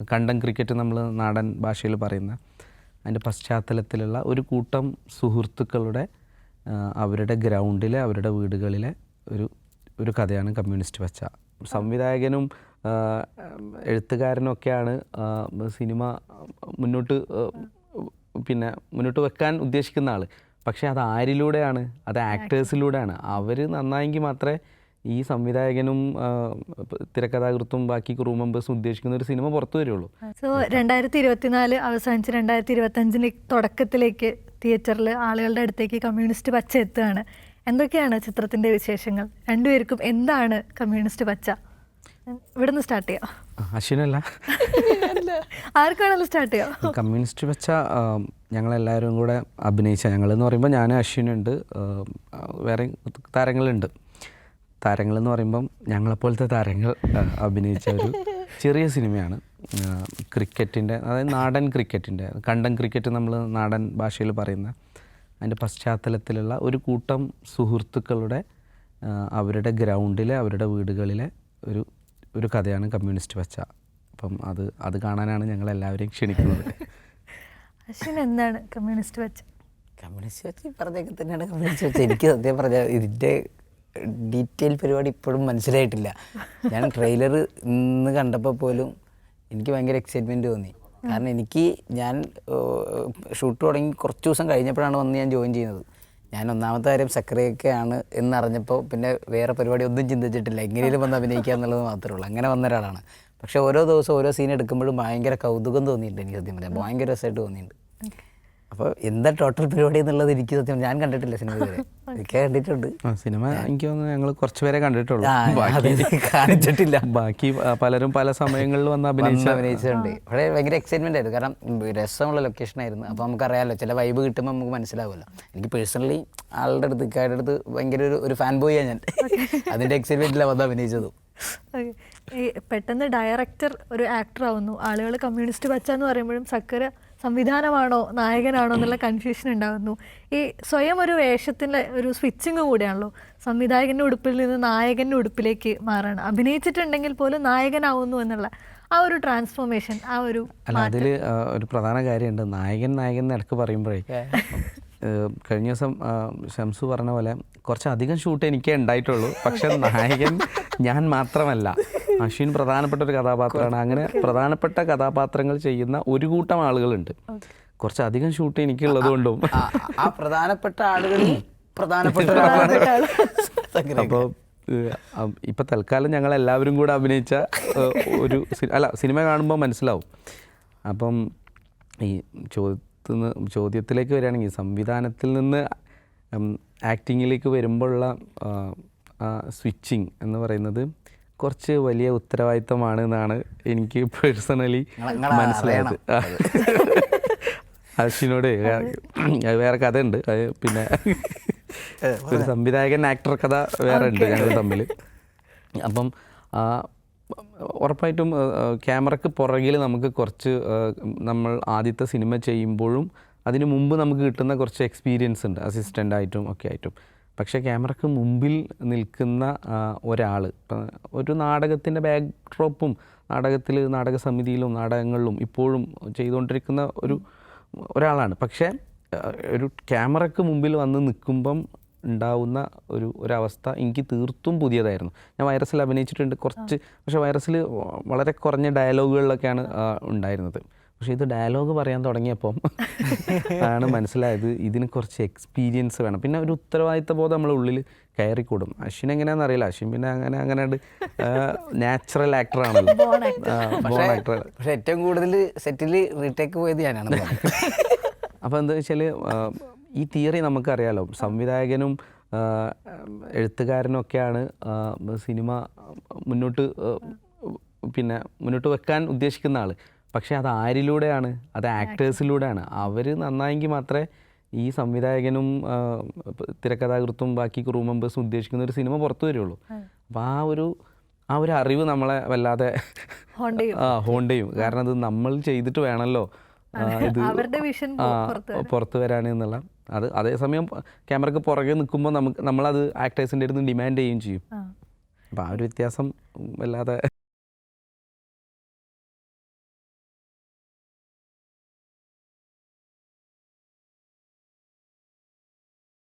കണ്ടം ക്രിക്കറ്റ് നമ്മൾ നാടൻ ഭാഷയിൽ പറയുന്ന അതിന്റെ പശ്ചാത്തലത്തിലുള്ള ഒരു കൂട്ടം സുഹൃത്തുക്കളുടെ അവരുടെ ഗ്രൗണ്ടിലെ അവരുടെ വീടുകളിലെ ഒരു ഒരു കഥയാണ് കമ്മ്യൂണിസ്റ്റ് പച്ച. സംവിധായകനും ആ, എഴുത്തുകാരനും ഒക്കെയാണ് ആ, സിനിമ മുന്നോട്ട് പിന്നെ മുന്നോട്ട് വെക്കാൻ ഉദ്ദേശിക്കുന്ന ആൾ പക്ഷേ അത് ആരിലൂടെയാണ്? അത് ആക്ടേഴ്സിലൂടെയാണ്. അവർ നന്നായെങ്കിൽ മാത്രമേ ഈ സംവിധായകനും തിരക്കഥാകൃത്തും ബാക്കി ക്രൂ മെമ്പേഴ്സും ഉദ്ദേശിക്കുന്ന ഒരു സിനിമ പുറത്തു വരുള്ളൂ. സോ രണ്ടായിരത്തി ഇരുപത്തിനാല് അവസാനിച്ച് രണ്ടായിരത്തി ഇരുപത്തഞ്ചിന് തുടക്കത്തിലേക്ക് തിയേറ്ററിൽ ആളുകളുടെ അടുത്തേക്ക് കമ്മ്യൂണിസ്റ്റ് പച്ച എത്തുകയാണ്. എന്തൊക്കെയാണ് ചിത്രത്തിന്റെ വിശേഷങ്ങൾ? രണ്ടുപേർക്കും എന്താണ് കമ്മ്യൂണിസ്റ്റ് പച്ച? ഇവിടുന്ന് സ്റ്റാർട്ട് ചെയ്യാം. ആ, അശ്വിനല്ല. ആർക്കാണല്ലോ സ്റ്റാർട്ട് ചെയ്യാം? കമ്മ്യൂണിസ്റ്റ് പച്ച ഞങ്ങളെല്ലാവരും കൂടെ അഭിനയിച്ച ഞങ്ങളെന്ന് പറയുമ്പോൾ ഞാൻ അശ്വിനുണ്ട്. വേറെ താരങ്ങളുണ്ട്. താരങ്ങളെന്ന് പറയുമ്പം ഞങ്ങളെപ്പോലത്തെ താരങ്ങൾ അഭിനയിച്ച ഒരു ചെറിയ സിനിമയാണ്. ക്രിക്കറ്റിന്റെ അതായത് നാടൻ ക്രിക്കറ്റിന്റെ കണ്ടം ക്രിക്കറ്റ് നമ്മൾ നാടൻ ഭാഷയിൽ പറയുന്ന അതിന്റെ പശ്ചാത്തലത്തിലുള്ള ഒരു കൂട്ടം സുഹൃത്തുക്കളുടെ അവരുടെ ഗ്രൗണ്ടിലെ അവരുടെ വീടുകളിലെ ഒരു ഒരു കഥയാണ് കമ്മ്യൂണിസ്റ്റ് പച്ച. അപ്പം അത് അത് കാണാനാണ് ഞങ്ങൾ എല്ലാവരെയും ക്ഷണിക്കുന്നത്. അശ്വിൻ എന്താണ് കമ്മ്യൂണിസ്റ്റ് പച്ച? കമ്മ്യൂണിസ്റ്റ് വെച്ച് ഈ പറഞ്ഞൊക്കെ തന്നെയാണ് കമ്മ്യൂണിസ്റ്റ് വെച്ച് എനിക്ക് സത്യം പറഞ്ഞാൽ ഇതിന്റെ ഡീറ്റെയിൽ പരിപാടി ഇപ്പോഴും മനസ്സിലായിട്ടില്ല. ഞാൻ ട്രെയിലർ ഇന്ന് കണ്ടപ്പോൾ പോലും എനിക്ക് ഭയങ്കര എക്സൈറ്റ്മെന്റ് തോന്നി. കാരണം എനിക്ക് ഞാൻ ഷൂട്ട് തുടങ്ങി കുറച്ച് ദിവസം കഴിഞ്ഞപ്പോഴാണ് വന്ന് ഞാൻ ജോയിൻ ചെയ്യുന്നത്. ഞാൻ ഒന്നാമത്തെ കാര്യം സക്രിയൊക്കെയാണ് എന്നറിഞ്ഞപ്പോൾ പിന്നെ വേറെ പരിപാടി ഒന്നും ചിന്തിച്ചിട്ടില്ല. എങ്ങനെയും വന്ന് അഭിനയിക്കുക എന്നുള്ളത് മാത്രമേ ഉള്ളൂ. അങ്ങനെ വന്ന ഒരാളാണ്. പക്ഷേ ഓരോ ദിവസം ഓരോ സീൻ എടുക്കുമ്പോഴും ഭയങ്കര കൗതുകം തോന്നിയിട്ടുണ്ട് എനിക്ക് സത്യം പറയാം ഭയങ്കര രസമായിട്ട് തോന്നിയിട്ടുണ്ട്. അപ്പോൾ എന്താ ടോട്ടൽ പരിപാടി എന്നുള്ളത് എനിക്ക് സത്യം ഞാൻ കണ്ടിട്ടില്ല സിനിമ ഇതുവരെ എനിക്ക് കണ്ടിട്ടുണ്ട്. ആ സിനിമ എനിക്ക് തോന്നുന്നു ഞങ്ങൾ കുറച്ച് പേരെ കണ്ടിട്ടുള്ളൂ. ബാക്കി കാണിച്ചിട്ടില്ല. ബാക്കി പലരും പല സമയങ്ങളിൽ വന്ന് അഭിനയിച്ച വന്ന് അഭിനയിച്ചിട്ടുണ്ട് അവിടെ ഭയങ്കര എക്സൈറ്റ്മെന്റ് ആയിരുന്നു. കാരണം രസമുള്ള ലൊക്കേഷൻ ആയിരുന്നു. അപ്പോൾ നമുക്കറിയാമല്ലോ ചില വൈബ് കിട്ടുമ്പോൾ നമുക്ക് മനസ്സിലാവുമല്ലോ. എനിക്ക് പേഴ്സണലി ആളുടെ അടുത്ത് ഇക്കാരുടെ അടുത്ത് ഭയങ്കര ഒരു ഒരു ഫാൻ ബോയാണ് ഞാൻ. അതിന്റെ എക്സൈറ്റ്മെന്റിലാണ് വന്ന് അഭിനയിച്ചതും. പെട്ടെന്ന് ഡയറക്ടർ ഒരു ആക്ടർ ആവുന്നു. ആളുകൾ കമ്മ്യൂണിസ്റ്റ് പച്ച എന്ന് പറയുമ്പോഴും സക്കര സംവിധാനമാണോ നായകനാണോ എന്നുള്ള കൺഫ്യൂഷൻ ഉണ്ടാകുന്നു ഈ സ്വയം ഒരു വേഷത്തിന്റെ ഒരു സ്വിച്ചിങ് കൂടിയാണല്ലോ. സംവിധായകന്റെ ഉടുപ്പിൽ നിന്ന് നായകന്റെ ഉടുപ്പിലേക്ക് മാറാണ്. അഭിനയിച്ചിട്ടുണ്ടെങ്കിൽ പോലും നായകനാവുന്നു എന്നുള്ള ആ ഒരു ട്രാൻസ്ഫോർമേഷൻ ആ ഒരു അല്ല അതിൽ ഒരു പ്രധാന കാര്യമുണ്ട്. നായകൻ നായകൻ എന്ന് ഇടയ്ക്ക് പറയുമ്പോഴേ കഴിഞ്ഞ ദിവസം ഷംസു പറഞ്ഞ പോലെ കുറച്ചധികം ഷൂട്ട് എനിക്കേ ഉണ്ടായിട്ടുള്ളൂ. പക്ഷെ നായകൻ ഞാൻ മാത്രമല്ല. അശ്വിൻ പ്രധാനപ്പെട്ട ഒരു കഥാപാത്രമാണ് അങ്ങനെ പ്രധാനപ്പെട്ട കഥാപാത്രങ്ങൾ ചെയ്യുന്ന ഒരു കൂട്ടം ആളുകളുണ്ട് കുറച്ചധികം ഷൂട്ട് എനിക്കുള്ളത് കൊണ്ടും. ആ പ്രധാനപ്പെട്ട ആളുകളിൽ പ്രധാനപ്പെട്ട അപ്പോൾ ഇപ്പം തൽക്കാലം ഞങ്ങൾ എല്ലാവരും കൂടെ അഭിനയിച്ച ഒരു അല്ല സിനിമ കാണുമ്പോൾ മനസ്സിലാവും. അപ്പം ഈ ചോദ്യത്തിന് ചോദ്യത്തിലേക്ക് വരികയാണെങ്കിൽ സംവിധാനത്തിൽ നിന്ന് ആക്ടിങ്ങിലേക്ക് വരുമ്പോഴുള്ള സ്വിച്ചിങ് എന്ന് പറയുന്നത് കുറച്ച് വലിയ ഉത്തരവാദിത്തമാണ് എന്നാണ് എനിക്ക് പേഴ്സണലി മനസ്സിലായത്. അശ്വിനോട് വേറെ കഥയുണ്ട്. അത് പിന്നെ ഒരു സംവിധായകൻ ആക്ടർ കഥ വേറെ ഉണ്ട് ഞങ്ങൾ തമ്മിൽ അപ്പം ഉറപ്പായിട്ടും ക്യാമറക്ക് പുറകിൽ നമുക്ക് കുറച്ച് നമ്മൾ ആദ്യത്തെ സിനിമ ചെയ്യുമ്പോഴും അതിന് മുമ്പ് നമുക്ക് കിട്ടുന്ന കുറച്ച് എക്സ്പീരിയൻസ് ഉണ്ട്. അസിസ്റ്റന്റ് ആയിട്ടും ഒക്കെ ആയിട്ടും. പക്ഷേ ക്യാമറയ്ക്ക് മുമ്പിൽ നിൽക്കുന്ന ഒരാൾ ഒരു നാടകത്തിന്റെ ബാക്ക് ഡ്രോപ്പും നാടകത്തിൽ നാടക സമിതിയിലും നാടകങ്ങളിലും ഇപ്പോഴും ചെയ്തുകൊണ്ടിരിക്കുന്ന ഒരു ഒരാളാണ്. പക്ഷേ ഒരു ക്യാമറയ്ക്ക് മുമ്പിൽ വന്ന് നിൽക്കുമ്പം ഉണ്ടാവുന്ന ഒരു ഒരവസ്ഥ എനിക്ക് തീർത്തും പുതിയതായിരുന്നു. ഞാൻ വൈറസിൽ അഭിനയിച്ചിട്ടുണ്ട് കുറച്ച് പക്ഷേ വൈറസിൽ വളരെ കുറഞ്ഞ ഡയലോഗുകളിലൊക്കെയാണ് ഉണ്ടായിരുന്നത്. പക്ഷേ ഇത് ഡയലോഗ് പറയാൻ തുടങ്ങിയപ്പം ആണ് മനസ്സിലായത് ഇതിന് കുറച്ച് എക്സ്പീരിയൻസ് വേണം. പിന്നെ ഒരു ഉത്തരവാദിത്ത ബോധം നമ്മളെ ഉള്ളിൽ കയറിക്കൂടും. അശ്വിൻ എങ്ങനെയാണെന്ന് അറിയില്ല. അശ്വിൻ പിന്നെ അങ്ങനെ അങ്ങനെ നാച്ചുറൽ ആക്ടറാണല്ലോ ആണല്ലോ. ആക്ടർ പക്ഷെ ഏറ്റവും കൂടുതൽ സെറ്റിൽ റീടേക്ക് പോയത് ഞാനാണ്. അപ്പോൾ എന്താ വെച്ചാൽ ഈ തിയറി നമുക്കറിയാലോ. സംവിധായകനും എഴുത്തുകാരനൊക്കെയാണ് എഴുത്തുകാരനും ഒക്കെയാണ് സിനിമ മുന്നോട്ട് പിന്നെ മുന്നോട്ട് വെക്കാൻ ഉദ്ദേശിക്കുന്ന ആൾ പക്ഷേ അത് ആരിലൂടെയാണ്? അത് ആക്ടേഴ്സിലൂടെയാണ്. അവർ നന്നായെങ്കിൽ മാത്രമേ ഈ സംവിധായകനും തിരക്കഥാകൃത്തും ബാക്കി ക്രൂ മെമ്പേഴ്സും ഉദ്ദേശിക്കുന്ന ഒരു സിനിമ പുറത്തു വരികയുള്ളൂ അപ്പോൾ ആ ഒരു ആ ഒരു അറിവ് നമ്മളെ വല്ലാതെ ആ ഹോണ്ടയും കാരണം അത് നമ്മൾ ചെയ്തിട്ട് വേണമല്ലോ. ഇത് പുറത്ത് വരാൻ. എന്നുള്ള. അത് അതേസമയം ക്യാമറക്ക് പുറകെ നിൽക്കുമ്പോൾ നമുക്ക് നമ്മളത് ആക്ടേഴ്സിന്റെ അടുത്ത് ഡിമാൻഡ് ചെയ്യുകയും ചെയ്യും. അപ്പം അപ്പോൾ ആ ഒരു വ്യത്യാസം വല്ലാതെ